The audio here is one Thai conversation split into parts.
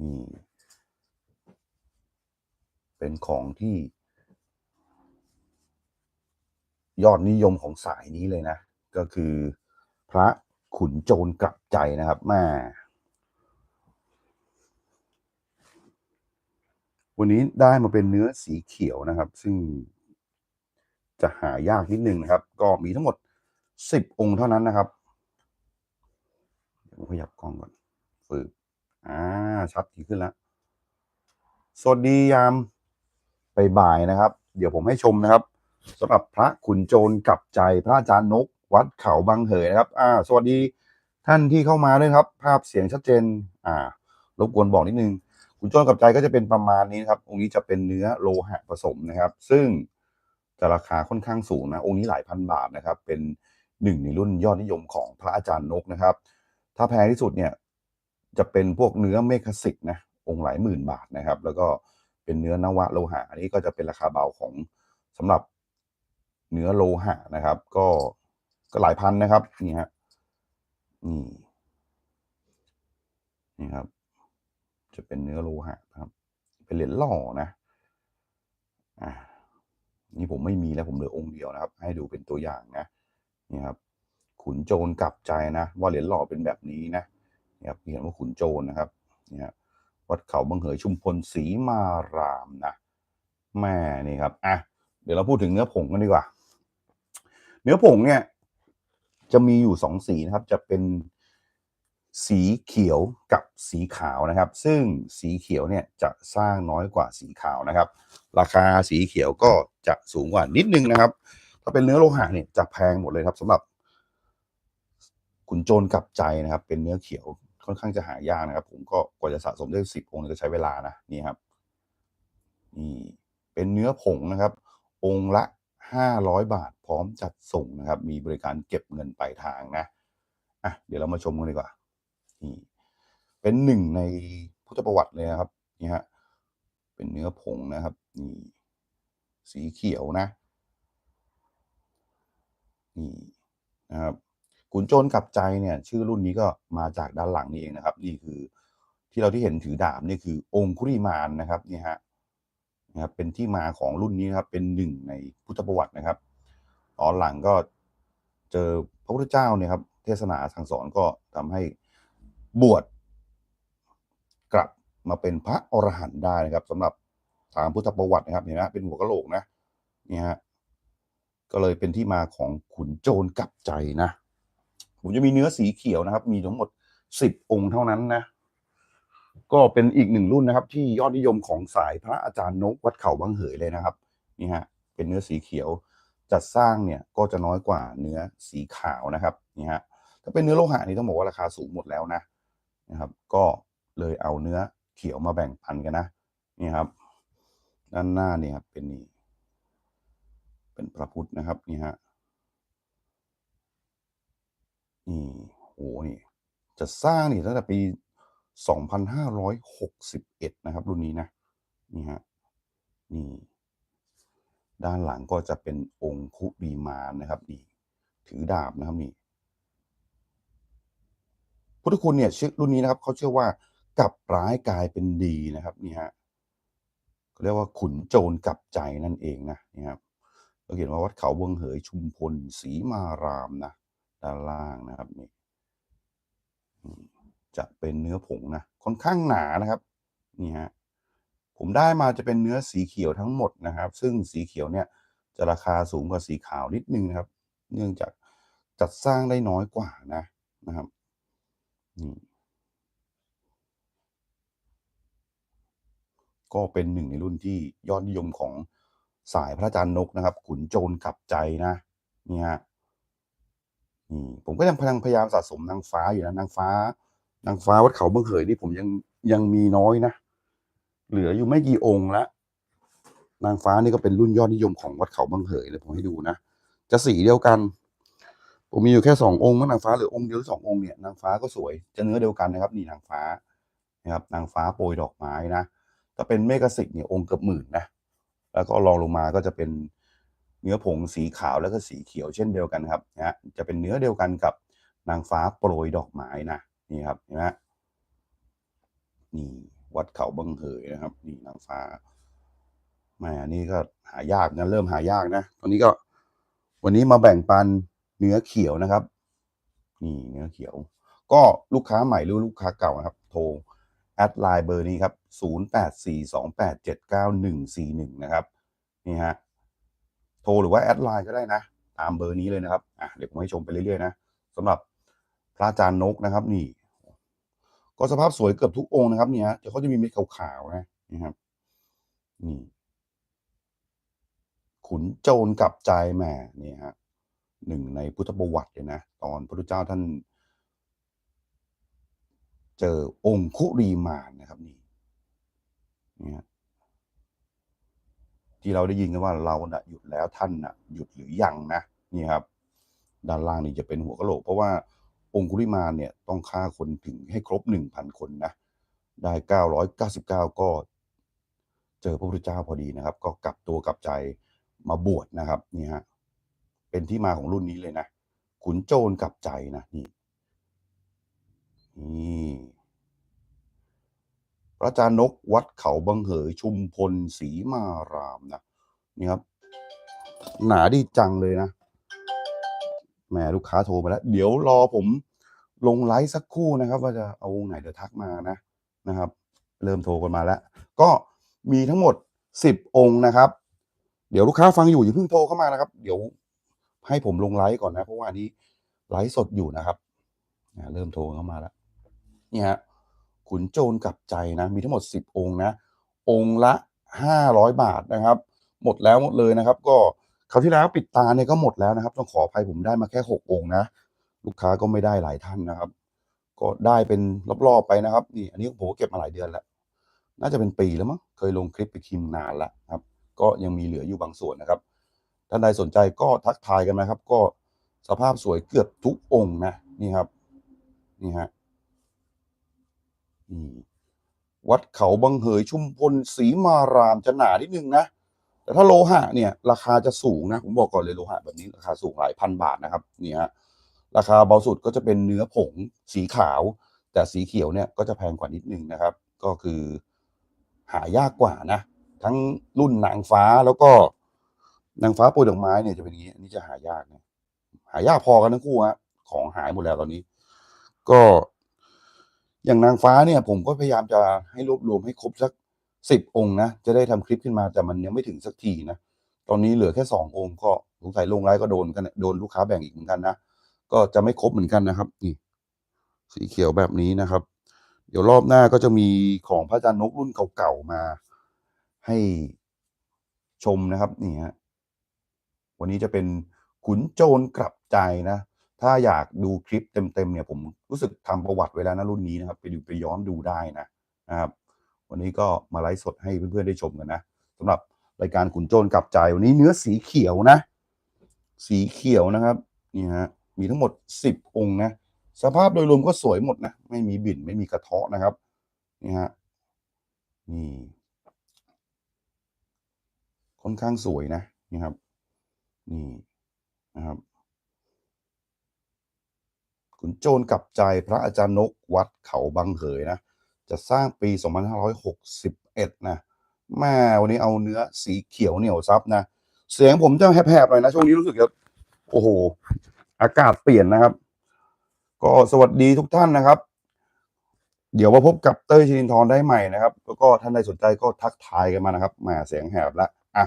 นี่เป็นของที่ ยอดนิยมของสายนี้เลยนะ ก็คือ พระขุนโจรกลับใจนะครับแม่วันนี้ได้มาเป็นเนื้อสีเขียวนะครับ ซึ่งจะหายากนิดนึงนะครับ ก็มีทั้งหมดสิบองค์เท่านั้นนะครับ เดี๋ยวผมขยับกล้องก่อนฝึก อ่าชัดขึ้นแล้ว สวัสดียามบ่ายๆนะครับ เดี๋ยวผมให้ชมนะครับสำหรับพระขุนโจรกับใจพระอาจารย์นก วัดเขาบางเหยนะครับ อ่า สวัสดีท่านที่เข้ามาด้วยครับ ภาพเสียงชัดเจน อ่ารบกวนบอกนิดนึงขุนโจรกับใจก็จะเป็นประมาณนี้นะครับ องค์นี้จะเป็นเนื้อโลหะผสมนะครับ ซึ่งจะราคาค่อนข้างสูงนะ องค์นี้หลายพันบาทนะครับ เป็นหนึ่งในรุ่นยอดนิยมของพระอาจารย์นกนะครับ ถ้าแพงที่สุดเนี่ย จะเป็นพวกเนื้อเมฆสิกนะองค์หลายหมื่นบาทนะครับ แล้วก็เป็นเนื้อนวะโลหะอันนี้ก็จะเป็นราคาเบาของสำหรับเนื้อโลหะนะครับ ก็ก็หลายพันนะครับนี่ฮะนี่นี่ครับ จะเป็นเนื้อโลหะนะครับ เป็นเหรียญหล่อนะอ่านี่ผมไม่มีแล้วผมเหลือองค์เดียวนะครับ ให้ดูเป็นตัวอย่างนะนี่ครับ ขุนโจรกลับใจนะ ว่าเหรียญหล่อเป็นแบบนี้นะ ครับเขียนว่าขุนโจรนะครับนี่ครับวัดเขาบังเหยชุมพลศรีมารามนะแม่นี่ครับอะเดี๋ยวเราพูดถึงเนื้อผงกันดีกว่า เนื้อผงเนี่ย จะมีอยู่สองสีนะครับ จะเป็นสีเขียวกับสีขาวนะครับ ซึ่งสีเขียวเนี่ยจะสร้างน้อยกว่าสีขาวนะครับ ราคาสีเขียวก็จะสูงกว่านิดนึงนะครับ ถ้าเป็นเนื้อโลหะเนี่ยจะแพงหมดเลยครับสำหรับขุนโจรกับใจนะครับ เป็นเนื้อเขียว ค่อนข้างจะหายากนะครับ ผมก็กว่าจะสะสมได้สิบองค์ก็ใช้เวลานะนี่ครับนี่เป็นเนื้อผงนะครับ องค์ละห้าร้อยบาทพร้อมจัดส่งนะครับ มีบริการเก็บเงินปลายทางนะอะเดี๋ยวเรามาชมกันดีกว่านี่เป็นหนึ่งในพุทธประวัติเลยนะครับนี่ฮะเป็นเนื้อผงนะครับนี่สีเขียวนะนี่นะครับ ขุนโจรกลับใจเนี่ยชื่อรุ่นนี้ก็มาจากด้านหลังนี่เองนะครับ นี่คือที่เราที่เห็นถือดาบนี่คือองคุริมานนะครับนี่ฮะนะครับเป็นที่มาของรุ่นนี้นะครับ เป็นหนึ่งในพุทธประวัตินะครับตอนหลังก็เจอพระพุทธเจ้าเนี่ยครับ เทศนาสั่งสอนก็ทำให้บวชกลับมาเป็นพระอรหันต์ได้นะครับสำหรับตามพุทธประวัตินะครับเห็นไหมเป็นหัวกะโหลกนะนี่ฮะก็เลยเป็นที่มาของขุนโจรกลับใจนะ ผมจะมีเนื้อสีเขียวนะครับ มีทั้งหมดสิบองค์เท่านั้นนะ ก็เป็นอีกหนึ่งรุ่นนะครับ ที่ยอดนิยมของสายพระอาจารย์นกวัดเขาบางเหยเลยนะครับนี่ฮะเป็นเนื้อสีเขียวจัดสร้างเนี่ยก็จะน้อยกว่าเนื้อสีขาวนะครับนี่ฮะถ้าเป็นเนื้อโลหะนี่ต้องบอกว่าราคาสูงหมดแล้วนะนะครับ ก็เลยเอาเนื้อเขียวมาแบ่งปันกันนะนี่ครับ ด้านหน้าเนี่ยครับเป็นนี่เป็นพระพุทธนะครับนี่ฮะ นี่โอ้นี่จะสร้างนี่ตั้งแต่ปี 2561 นะครับ รุ่นนี้นะ นี่ฮะ นี่ ด้านหลังก็จะเป็นองค์คุรีมานนะครับ นี่ ถือดาบนะครับนี่ พุทธคุณเนี่ยชื่อรุ่นนี้นะครับ เขาเชื่อว่ากลับร้ายกลายเป็นดีนะครับ นี่ฮะเขาเรียกว่าขุนโจรกลับใจนั่นเองนะนี่ครับเราเห็นว่าวัดเขาเวงเหยชุมพลศรีมารามนะ ด้านล่างนะครับนี่จะเป็นเนื้อผงนะค่อนข้างหนานะครับนี่ฮะผมได้มาจะเป็นเนื้อสีเขียวทั้งหมดนะครับ ซึ่งสีเขียวเนี่ยจะราคาสูงกว่าสีขาวนิดนึงนะครับ เนื่องจากจัดสร้างได้น้อยกว่านะนะครับนี่ก็เป็นหนึ่งในรุ่นที่ยอดนิยมของสายพระอาจารย์นกนะครับ ขุนโจรกลับใจนะนี่ฮะ ผมก็ยังพยายามพยายามสะสมนางฟ้าอยู่นะนางฟ้า นางฟ้าวัดเขาเมืองเขยนี่ผมยังยังมีน้อยนะ เหลืออยู่ไม่กี่องค์ละนางฟ้านี่ก็เป็นรุ่นยอดนิยมของวัดเขาบางเหยเลยผมให้ดูนะจะสีเดียวกัน ผมมีอยู่แค่สององค์มั้งนางฟ้าหรือองค์เดียวสององค์เนี่ยนางฟ้าก็สวยจะเนื้อเดียวกันนะครับ นี่นางฟ้านะครับ นางฟ้าโปรยดอกไม้นะถ้าเป็นเมฆสิกเนี่ยองค์เกือบหมื่นนะแล้วก็รองลงมาก็จะเป็น เนื้อผงสีขาวแล้วก็สีเขียวเช่นเดียวกันครับนะฮะจะเป็นเนื้อเดียวกันกับนางฟ้าโปรยดอกไม้นะนี่ครับเห็นไหมนี่วัดเขาบังเหยนะครับ นี่นางฟ้าแหมอันนี้ก็หายากนะเริ่มหายากนะตอนนี้ก็ วันนี้มาแบ่งปันเนื้อเขียวนะครับ นี่เนื้อเขียว ก็ลูกค้าใหม่หรือลูกค้าเก่านะครับ โทรแอดไลน์เบอร์นี้ครับ 0842879141 นะครับ นี่ฮะ โทรหรือว่าแอดไลน์ก็ได้นะ ตามเบอร์นี้เลยนะครับอะเดี๋ยวผมให้ชมไปเรื่อยๆนะสำหรับพระอาจารย์นกนะครับ นี่ ก็สภาพสวยเกือบทุกองค์นะครับเนี่ยเดี๋ยวเขาจะมีเม็ดขาวๆนะนี่ครับ นี่ ขุนโจรกลับใจแหมนี่ฮะหนึ่งในพุทธประวัติเลยนะ ตอนพระพุทธเจ้าท่าน เจอองค์คุรีมานนะครับ นี่นี่ฮะ ที่เราได้ยินกันว่าเราน่ะหยุดแล้วท่านน่ะหยุดหรือยังนะนี่ครับ ด้านล่างนี่จะเป็นหัวกะโหลก เพราะว่าองคุลิมาเนี่ยต้องฆ่าคนถึงให้ครบหนึ่งพันคนนะได้เก้าร้อยเก้าสิบเก้าก็ เจอพระพุทธเจ้าพอดีนะครับ ก็กลับตัวกลับใจมาบวชนะครับนี่ฮะเป็นที่มาของรุ่นนี้เลยนะขุนโจรกลับใจนะนี่นี่ ระอาจารย์นกวัดเขาบังเหยชุมพลศรีมารามนะนี่ครับ หนาดีจังเลยนะแหมลูกค้าโทรมาแล้ว เดี๋ยวรอผมลงไลฟ์สักครู่นะครับ ว่าจะเอาวงไหนเดี๋ยวทักมานะนะครับ เริ่มโทรกันมาแล้ว ก็มีทั้งหมดสิบองค์นะครับ เดี๋ยวลูกค้าฟังอยู่อย่าเพิ่งโทรเข้ามานะครับ เดี๋ยวให้ผมลงไลฟ์ก่อนนะ เพราะว่านี้ไลฟ์สดอยู่นะครับเริ่มโทรเข้ามาแล้วนี่ฮะ ขุนโจรกลับใจนะมีทั้งหมดสิบองค์นะ องค์ละห้าร้อยบาทนะครับ หมดแล้วหมดเลยนะครับ ก็คราวที่แล้วปิดตาเนี่ยก็หมดแล้วนะครับ ต้องขออภัยผมได้มาแค่หกองค์นะ ลูกค้าก็ไม่ได้หลายท่านนะครับ ก็ได้เป็นรอบๆไปนะครับนี่อันนี้ผมก็เก็บมาหลายเดือนแล้ว น่าจะเป็นปีแล้วมั้งเคยลงคลิปไปคิมนานแล้วครับ ก็ยังมีเหลืออยู่บางส่วนนะครับท่านใดสนใจก็ทักทายกันนะครับ ก็สภาพสวยเกือบทุกองค์นะนี่ครับ นี่ฮะ วัดเขาบังเหยชุมพลศรีมารามจะหนานิดนึงนะ แต่ถ้าโลหะเนี่ย ราคาจะสูงนะ ผมบอกก่อนเลยโลหะแบบนี้ราคาสูงหลายพันบาทนะครับเนี่ยฮะราคาเบาสุดก็จะเป็นเนื้อผงสีขาว แต่สีเขียวเนี่ยก็จะแพงกว่านิดนึงนะครับ ก็คือหายากกว่านะ ทั้งรุ่นนางฟ้าแล้วก็นางฟ้าโปรยดอกไม้เนี่ยจะเป็นอย่างนี้อันนี้จะหายากนะหายากพอกันทั้งคู่ฮะของหายหมดแล้วตอนนี้ ก็ อย่างนางฟ้าเนี่ยผมก็พยายามจะให้รวบรวมให้ครบสักสิบองค์นะ จะได้ทำคลิปขึ้นมาแต่มันยังไม่ถึงสักทีนะ ตอนนี้เหลือแค่สององค์ก็สงสัยลงไลฟ์ก็โดนกันโดนลูกค้าแบ่งอีกเหมือนกันนะ ก็จะไม่ครบเหมือนกันนะครับ นี่ สีเขียวแบบนี้นะครับ เดี๋ยวรอบหน้าก็จะมีของพระอาจารย์นกรุ่นเก่าๆมา ให้ชมนะครับ นี่ฮะวันนี้จะเป็นขุนโจรกลับใจนะ ถ้าอยากดูคลิปเต็มๆเนี่ยผมรู้สึกทำประวัติไว้แล้วนะรุ่นนี้นะครับ ไปดูไปย้อนดูได้นะนะครับ วันนี้ก็มาไลฟ์สดให้เพื่อนๆได้ชมกันนะสำหรับรายการขุนโจรกลับใจวันนี้เนื้อสีเขียวนะ สีเขียวนะครับนี่ฮะมีทั้งหมดสิบองค์นะ สภาพโดยรวมก็สวยหมดนะ ไม่มีบิ่นไม่มีกระเทาะนะครับนี่ฮะนี่ค่อนข้างสวยนะนี่ครับ นี่นะครับ ขุนโจรกลับใจพระอาจารย์นกวัดเขาบางเหยนะ จะสร้างปี 2561 นะแม่วันนี้เอาเนื้อสีเขียวเหนียวซับนะ เสียงผมจะแหบๆหน่อยนะ ช่วงนี้รู้สึกจะโอ้โห อากาศเปลี่ยนนะครับ ก็สวัสดีทุกท่านนะครับ เดี๋ยวมาพบกับเต้ยชินินทรได้ใหม่นะครับ แล้วก็ท่านใดสนใจก็ทักทายกันมานะครับแมาเสียงแหบละอะ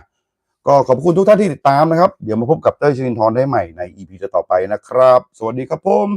ก็ขอบคุณทุกท่านที่ติดตามนะครับ เดี๋ยวมาพบกับเต้ยชินินทรได้ใหม่ใน EP ต่อไปนะครับ สวัสดีครับผม